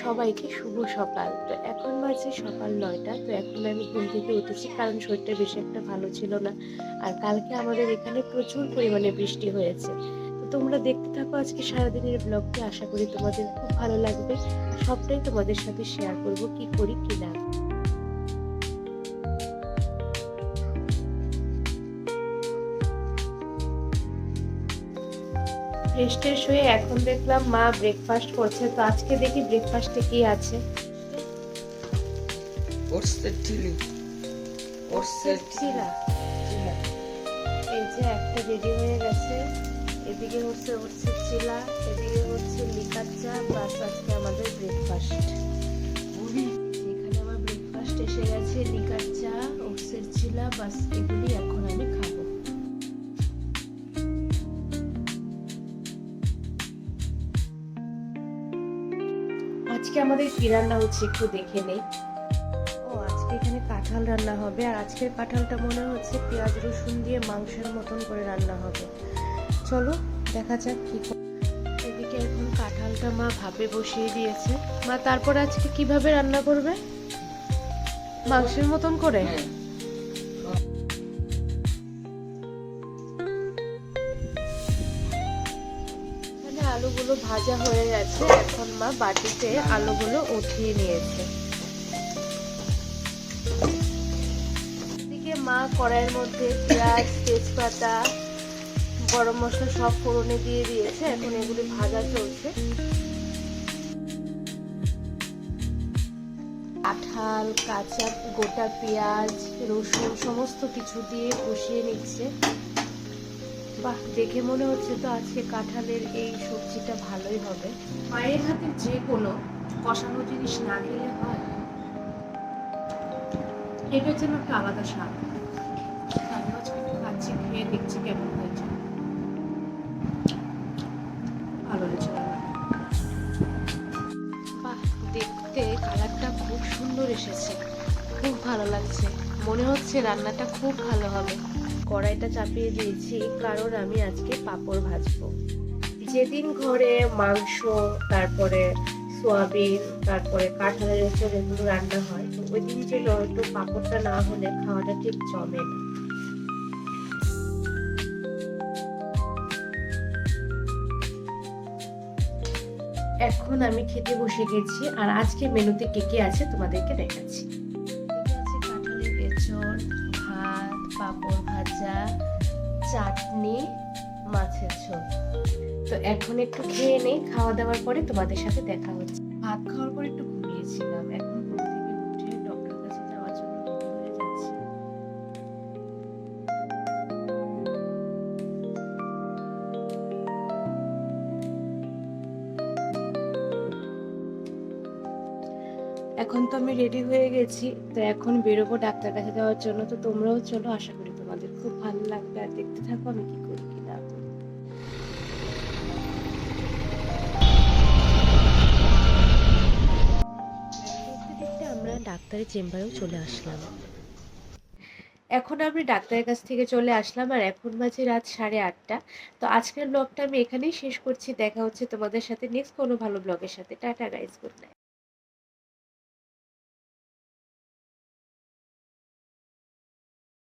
সবাইকে শুভ সকাল। তো এখন বাজে সকাল নয়টা, তো এখন আমি ঘুম থেকে উঠেছি কারণ শরীরটা বেশি একটা ভালো ছিল না। আর কালকে আমাদের এখানে প্রচুর পরিমাণে বৃষ্টি হয়েছে। তো তোমরা দেখতে থাকো আজকে সারাদিনের ব্লগটি, আশা করি তোমাদের খুব ভালো লাগবে। সবটাই তোমাদের সাথে শেয়ার করব, কি করি, কি না ফ্রেশ ট্রেশ হয়ে এখন দেখলাম মা ব্রেকফাস্ট করছে। তো আজকে দেখি ব্রেকফাস্টে কি আছে। ওটসের ওটসের এই যে একটা রেডি হয়ে গেছে। এদিকে হচ্ছে হচ্ছে চিলা এদিকে হচ্ছে লিকার চা প্লাস আজকে আমাদের ব্রেকফাস্ট আজকে আমাদের কি রান্না হচ্ছে একটু দেখে নেই। ও আজকে এখানে কাঁঠাল রান্না হবে আর আজকের কাঁঠালটা মনে হচ্ছে পেঁয়াজ রসুন দিয়ে মাংসের মতন করে রান্না হবে। চলো দেখা যাক কি এদিকে এখন কাঁঠালটা মা ভাপে বসিয়ে দিয়েছে। মা তারপর আজকে কীভাবে রান্না করবে? মাংসের মতন করে? আলুগুলো ভাজা হয়ে গেছে, এখন মা বাটিতে আলুগুলো উঠিয়ে নিয়েছে। এদিকে মা কড়াইয়ের মধ্যে পেঁয়াজ, তেজপাতা, গরম মশলা সব ফোড়নে দিয়ে দিয়েছে, এখন এগুলি ভাজা চলছে। কাঁঠাল, কাঁচা গোটা পেঁয়াজ, রসুন, সমস্ত কিছু দিয়ে কষিয়ে নিচ্ছে। বাহ দেখে মনে হচ্ছে তো আজকে কাঁঠালের এই সবজিটা ভালোই হবে। মায়ের হাতে যে কোনো কষানো জিনিস না খেলে হয়। এটা যেন একটা আলাদা স্বাদ। আমি আজকে খাচ্ছি খেয়ে দেখছি কেমন হয়েছে। ভালো হয়েছে বাহ দেখতে কালারটা খুব সুন্দর এসেছে। খুব ভালো লাগছে। মনে হচ্ছে রান্নাটা খুব ভালো হবে। কড়াইটা চাপিয়ে দিয়েছি কারণ আমি আজকে পাঁপড় ভাজবো। যেদিন ঘরে মাংস তারপরে সোয়াবিন তারপরে কাঁঠালের এসব এগুলো রান্না হয় তো ওই দিন যে একটু পাঁপড়টা না হলে খাওয়াটা ঠিক জমে না। এখন আমি খেতে বসে গেছি আর আজকে মেনুতে কে কে আছে তোমাদেরকে দেখাচ্ছি। আছে? কাঁঠালের এঁচড় ভাত পাঁপড় ভাজা চাটনি, মাছের ঝোল। তো এখন একটু খেয়ে নেই, খাওয়া দাওয়ার পরে তোমাদের সাথে দেখা হচ্ছে। ভাত খাওয়ার পর একটু ঘুমিয়েছিলাম। এখন এখন তো আমি রেডি হয়ে গেছি, তো এখন বেরোবো ডাক্তার কাছে যাওয়ার জন্য। তো তোমরাও চলো, আশা করি তোমাদের খুব ভালো লাগবে আর দেখতে থাকো আমি কি করি কি না করি। দেখতে আমরা ডাক্তারের চেম্বারেও চলে আসলাম। এখন আমি ডাক্তারের কাছ থেকে চলে আসলাম আর এখন বাজে রাত সাড়ে আটটা। তো আজকের ব্লগটা আমি এখানেই শেষ করছি দেখা হচ্ছে তোমাদের সাথে নেক্সট কোনো ভালো ব্লগের সাথে। Tata guys good night